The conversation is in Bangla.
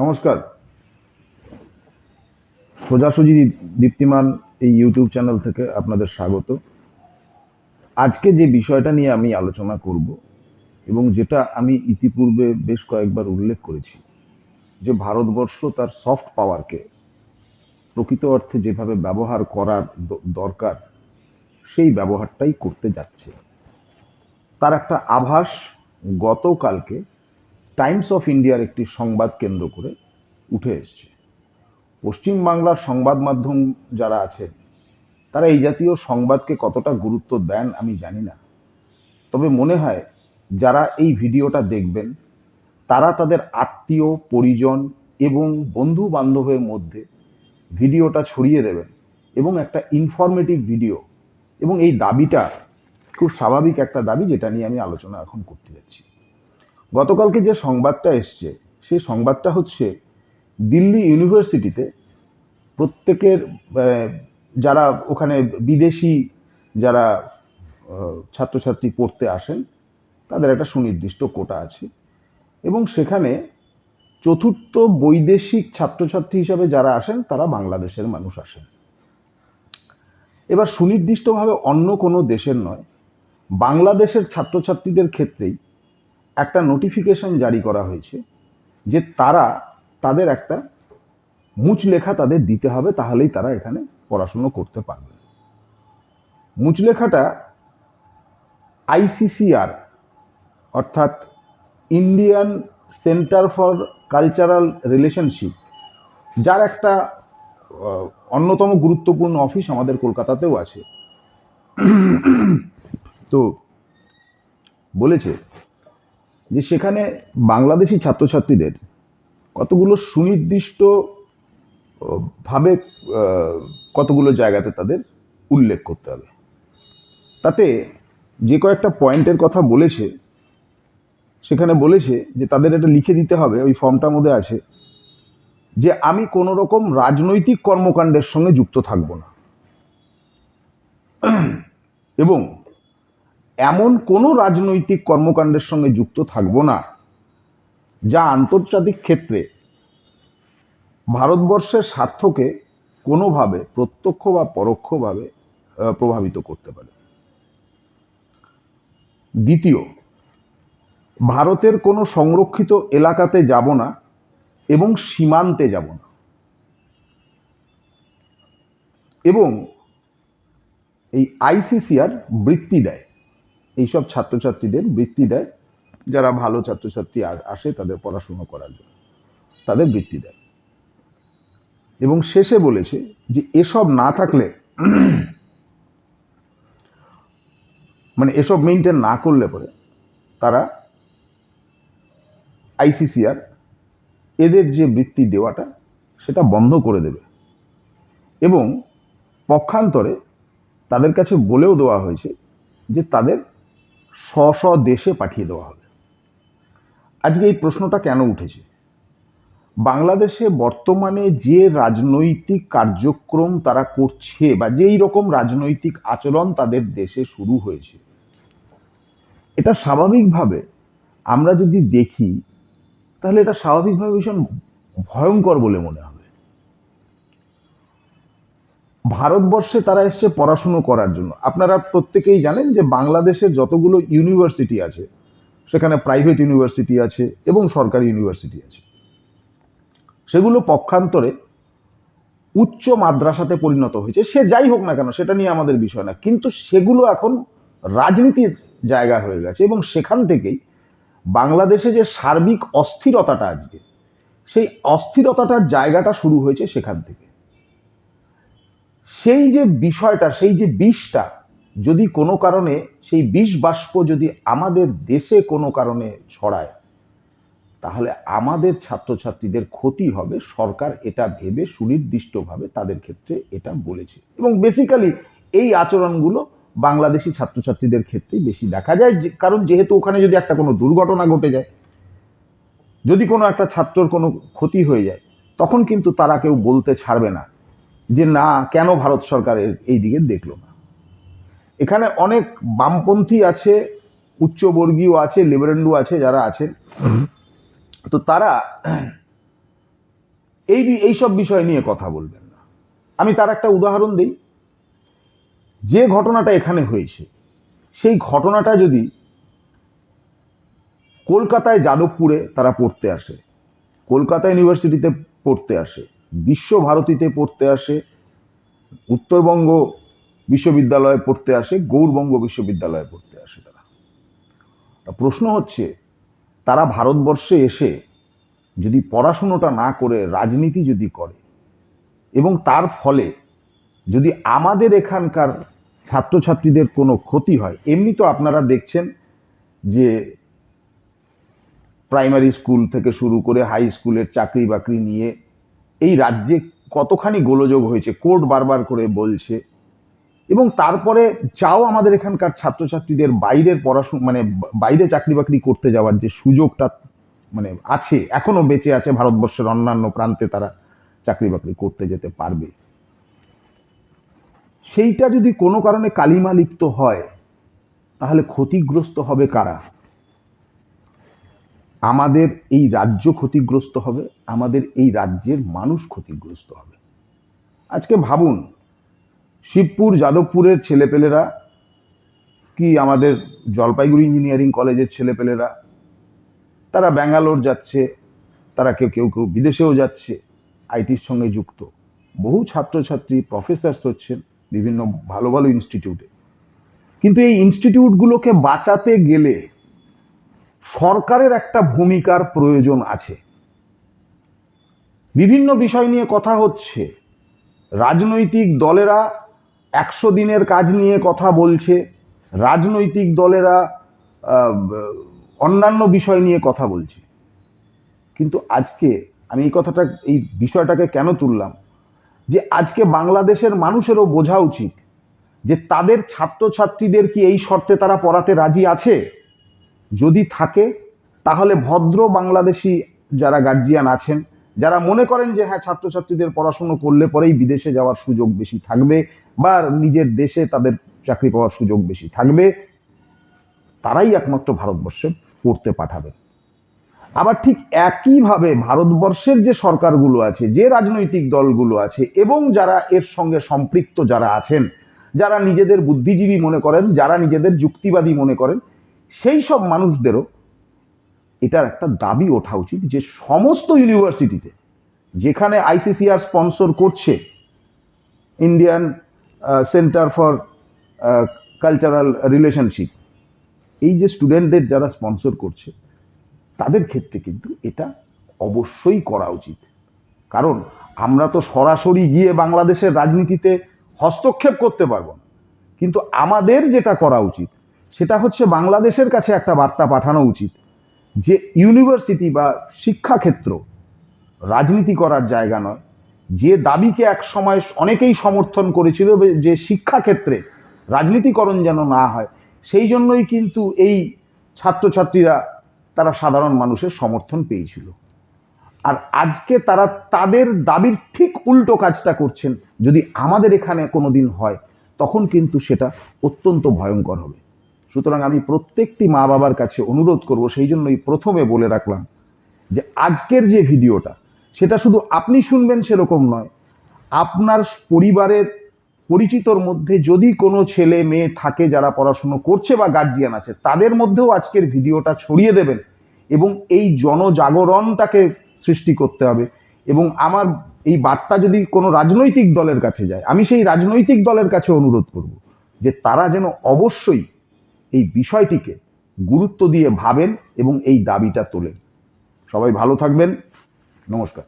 নমস্কার। সোজাসুজি দীপ্তিমান এই ইউটিউব চ্যানেল থেকে আপনাদের স্বাগত। আজকে যে বিষয়টা নিয়ে আমি আলোচনা করব এবং যেটা আমি ইতিপূর্বে বেশ কয়েকবার উল্লেখ করেছি, যে ভারতবর্ষ তার সফট পাওয়ারকে প্রকৃত অর্থে যেভাবে ব্যবহার করার দরকার, সেই ব্যবহারটাই করতে যাচ্ছে। তার একটা আভাস গতকালকে টাইমস অফ ইন্ডিয়ার একটি সংবাদ কেন্দ্র করে উঠে এসছে। পশ্চিমবাংলার সংবাদ মাধ্যম যারা আছেন, তারা এই জাতীয় সংবাদকে কতটা গুরুত্ব দেন আমি জানি না। তবে মনে হয়, যারা এই ভিডিওটা দেখবেন, তারা তাদের আত্মীয়, পরিজন এবং বন্ধু বান্ধবের মধ্যে ভিডিওটা ছড়িয়ে দেবেন এবং একটা ইনফরমেটিভ ভিডিও এবং এই দাবিটা খুব স্বাভাবিক একটা দাবি যেটা নিয়ে আমি আলোচনা এখন করতে যাচ্ছি। গতকালকে যে সংবাদটা এসছে, সেই সংবাদটা হচ্ছে দিল্লি ইউনিভার্সিটিতে প্রত্যেকের যারা ওখানে বিদেশি যারা ছাত্রছাত্রী পড়তে আসেন, তাদের একটা সুনির্দিষ্ট কোটা আছে। এবং সেখানে চতুর্থ বৈদেশিক ছাত্রছাত্রী হিসাবে যারা আসেন, তারা বাংলাদেশের মানুষ আসেন। এবার সুনির্দিষ্টভাবে অন্য কোনো দেশের নয়, বাংলাদেশের ছাত্রছাত্রীদের ক্ষেত্রেই একটা নোটিফিকেশন জারি করা হয়েছে যে তারা, তাদের একটা মুচলেখা তাদের দিতে হবে, তাহলেই তারা এখানে পড়াশুনো করতে পারবে। মুচলেখাটা আইসিসিআর অর্থাৎ Indian centre for cultural relationship যার একটা অন্যতম গুরুত্বপূর্ণ অফিস আমাদের কলকাতাতেও আছে। তো বলেছে যে সেখানে বাংলাদেশি ছাত্রছাত্রীদের কতগুলো সুনির্দিষ্ট ভাবে কতগুলো জায়গাতে তাদের উল্লেখ করতে হবে। তাতে যে কয়েকটা পয়েন্টের কথা বলেছে, সেখানে বলেছে যে তাদের এটা লিখে দিতে হবে, ওই ফর্মটার মধ্যে আছে যে আমি কোনো রকম রাজনৈতিক কর্মকাণ্ডের সঙ্গে যুক্ত থাকব না। এবং এমন কোনো রাজনৈতিক কর্মকাণ্ডের সঙ্গে যুক্ত থাকব না, যা আন্তর্জাতিক ক্ষেত্রে ভারতবর্ষের স্বার্থকে কোনোভাবে প্রত্যক্ষ বা পরোক্ষভাবে প্রভাবিত করতে পারে। দ্বিতীয়, ভারতের কোনো সংরক্ষিত এলাকাতে যাব না এবং সীমান্তে যাব না। এবং এই আইসিসিআর বৃত্তি দেয়। এইসব ছাত্রছাত্রীদের বৃত্তি দেয়। যারা ভালো ছাত্রছাত্রী আসে তাদের পড়াশুনো করার জন্য। তাদের বৃত্তি দেয়। এবং শেষে বলেছে যে এসব না থাকলে মানে এসব মেনটেন না করলে পরে তারা আইসিসিআর এদের যে বৃত্তি দেওয়াটা সেটা বন্ধ করে দেবে। এবং পক্ষান্তরে তাদের কাছে বলেও দেওয়া হয়েছে যে তাদের স্ব স্ব দেশে পাঠিয়ে দেওয়া হবে। আজকে এই প্রশ্নটা কেন উঠেছে? বাংলাদেশে বর্তমানে যে রাজনৈতিক কার্যক্রম তারা করছে বা যেই রকম রাজনৈতিক আচরণ তাদের দেশে শুরু হয়েছে, এটা স্বাভাবিকভাবে আমরা যদি দেখি, তাহলে এটা স্বাভাবিকভাবে ভীষণ ভয়ঙ্কর বলে মনে হবে ভারতবর্ষে তারা এসছে পড়াশুনো করার জন্য। আপনারা প্রত্যেকেই জানেন যে বাংলাদেশের যতগুলো ইউনিভার্সিটি আছে, সেখানে প্রাইভেট ইউনিভার্সিটি আছে এবং সরকারি ইউনিভার্সিটি আছে। সেগুলো পক্ষান্তরে উচ্চ মাদ্রাসাতে পরিণত হয়েছে। সে যাই হোক না কেন, সেটা নিয়ে আমাদের বিষয় না। কিন্তু সেগুলো এখন রাজনীতির জায়গা হয়ে গেছে এবং সেখান থেকেই বাংলাদেশে যে সার্বিক অস্থিরতাটা আজকে, সেই অস্থিরতাটার জায়গাটা শুরু হয়েছে সেখান থেকে। সেই যে বিষয়টা, সেই যে বিষটা, যদি কোনো কারণে, সেই বিষ বাষ্প যদি আমাদের দেশে কোনো কারণে ছড়ায়, তাহলে আমাদের ছাত্রছাত্রীদের ক্ষতি হবে, সরকার এটা ভেবে সুনির্দিষ্টভাবে তাদের ক্ষেত্রে এটা বলেছে। এবং বেসিক্যালি এই আচরণগুলো বাংলাদেশি ছাত্রছাত্রীদের ক্ষেত্রেই বেশি দেখা যায় কারণ যেহেতু ওখানে যদি একটা কোনো দুর্ঘটনা ঘটে যায়, যদি কোনো একটা ছাত্রর কোনো ক্ষতি হয়ে যায়, তখন কিন্তু তারা কেউ বলতে ছাড়বে না। যে না, কেন ভারত সরকারের এই দিকে দেখল না? এখানে অনেক বামপন্থী আছে, উচ্চবর্গীয় আছে লেবারেন্ডু আছে, যারা আছেন। তো তারা এই এইসব বিষয় নিয়ে কথা বলবেন না। আমি তার একটা উদাহরণ দিই। যে ঘটনাটা এখানে হয়েছে, সেই ঘটনাটা যদি কলকাতায় যাদবপুরে তারা পড়তে আসে, কলকাতা ইউনিভার্সিটিতে পড়তে আসে বিশ্বভারতীতে পড়তে আসে, উত্তরবঙ্গ বিশ্ববিদ্যালয়ে পড়তে আসে, গৌরবঙ্গ বিশ্ববিদ্যালয়ে পড়তে আসে তারা। প্রশ্ন হচ্ছে, তারা ভারতবর্ষে এসে যদি পড়াশুনোটা না করে রাজনীতি যদি করে, এবং তার ফলে যদি আমাদের এখানকার ছাত্রছাত্রীদের কোনো ক্ষতি হয়, এমনি তো আপনারা দেখছেন যে প্রাইমারি স্কুল থেকে শুরু করে হাই স্কুলের চাকরি বাকরি নিয়ে এই রাজ্যে কতখানি গোলযোগ হয়েছে, কোর্ট বারবার করে বলছে। এবং তারপরে যাও আমাদের এখানকার ছাত্রছাত্রীদের বাইরের পড়াশোনা মানে বাইরে চাকরি বাকরি করতে যাওয়ার যে সুযোগটা মানে আছে, এখনও বেঁচে আছে ভারতবর্ষের অন্যান্য প্রান্তে তারা চাকরি বাকরি করতে যেতে পারবে। সেইটা যদি কোনো কারণে কালিমা লিপ্ত হয়, তাহলে ক্ষতিগ্রস্ত হবে কারা? আমাদের এই রাজ্য ক্ষতিগ্রস্ত হবে, আমাদের এই রাজ্যের মানুষ ক্ষতিগ্রস্ত হবে। আজকে ভাবুন, শিবপুর, যাদবপুরের ছেলেপেলেরা কি আমাদের জলপাইগুড়ি ইঞ্জিনিয়ারিং কলেজের ছেলেপেলেরা, তারা ব্যাঙ্গালোর যাচ্ছে, তারা কেউ কেউ কেউ বিদেশেও যাচ্ছে, আইটির সঙ্গে যুক্ত। বহু ছাত্রছাত্রী, প্রফেসরস হচ্ছেন বিভিন্ন ভালো ভালো ইনস্টিটিউটে কিন্তু এই ইনস্টিটিউটগুলোকে বাঁচাতে গেলে সরকারের একটা ভূমিকার প্রয়োজন আছে। বিভিন্ন বিষয় নিয়ে কথা হচ্ছে। রাজনৈতিক দলেরা একশো দিনের কাজ নিয়ে কথা বলছে। রাজনৈতিক দলেরা অন্যান্য বিষয় নিয়ে কথা বলছে। কিন্তু আজকে আমি এই কথাটা, এই বিষয়টাকে কেন তুললাম? যে আজকে বাংলাদেশের মানুষেরও বোঝা উচিত যে তাদের ছাত্রছাত্রীদের কি এই শর্তে তারা পড়াতে রাজি আছে? যদি থাকে, তাহলে ভদ্র বাংলাদেশি যারা গার্জিয়ান আছেন, যারা মনে করেন যে হ্যাঁ ছাত্রছাত্রীদের পড়াশুনো করলে পরেই বিদেশে যাওয়ার সুযোগ বেশি থাকবে বা নিজের দেশে তাদের চাকরি পাওয়ার সুযোগ বেশি থাকবে, তারাই একমাত্র ভারতবর্ষে পড়তে পাঠাবে। আবার ঠিক একইভাবে ভারতবর্ষের যে সরকারগুলো আছে, যে রাজনৈতিক দলগুলো আছে, এবং যারা এর সঙ্গে সম্পৃক্ত যারা আছেন, যারা নিজেদের বুদ্ধিজীবী মনে করেন, যারা নিজেদের যুক্তিবাদী মনে করেন সেই সব মানুষদেরও এটার একটা দাবি ওঠা উচিত যে সমস্ত ইউনিভার্সিটিতে যেখানে আইসিসিআর স্পন্সর করছে Indian centre for cultural relationship এই যে স্টুডেন্টদের যারা স্পন্সর করছে, তাদের ক্ষেত্রে কিন্তু এটা অবশ্যই করা উচিত। কারণ আমরা তো সরাসরি গিয়ে বাংলাদেশের রাজনীতিতে হস্তক্ষেপ করতে পারব না। কিন্তু আমাদের যেটা করা উচিত সেটা হচ্ছে বাংলাদেশের কাছে একটা বার্তা পাঠানো উচিত, যে ইউনিভার্সিটি বা শিক্ষাক্ষেত্র রাজনীতি করার জায়গা নয়। যে দাবিকে এক সময় অনেকেই সমর্থন করেছিল যে শিক্ষাক্ষেত্রে রাজনীতিকরণ যেন না হয়, সেই জন্যই কিন্তু এই ছাত্রছাত্রীরা, তারা সাধারণ মানুষের সমর্থন পেয়েছিল। আর আজকে তারা তাদের দাবির ঠিক উল্টো কাজটা করছেন। যদি আমাদের এখানে কোনো দিন হয়, তখন কিন্তু সেটা অত্যন্ত ভয়ঙ্কর হবে। সুতরাং আমি প্রত্যেকটি মা বাবার কাছে অনুরোধ করব সেই জন্যই প্রথমে বলে রাখলাম যে আজকের যে ভিডিওটা, সেটা শুধু আপনি শুনবেন সেরকম নয়, আপনার পরিবারের পরিচিতর মধ্যে যদি কোনো ছেলে মেয়ে থাকে যারা পড়াশুনো করছে বা গার্জিয়ান আছে, তাদের মধ্যেও আজকের ভিডিওটা ছড়িয়ে দেবেন এবং এই জনজাগরণটাকে সৃষ্টি করতে হবে। এবং আমার এই বার্তা যদি কোনো রাজনৈতিক দলের কাছে যায়, আমি সেই রাজনৈতিক দলের কাছে অনুরোধ করব যে তারা যেন অবশ্যই এই বিষয়টিকে গুরুত্ব দিয়ে ভাবেন এবং এই দাবিটা তোলেন। সবাই ভালো থাকবেন। নমস্কার।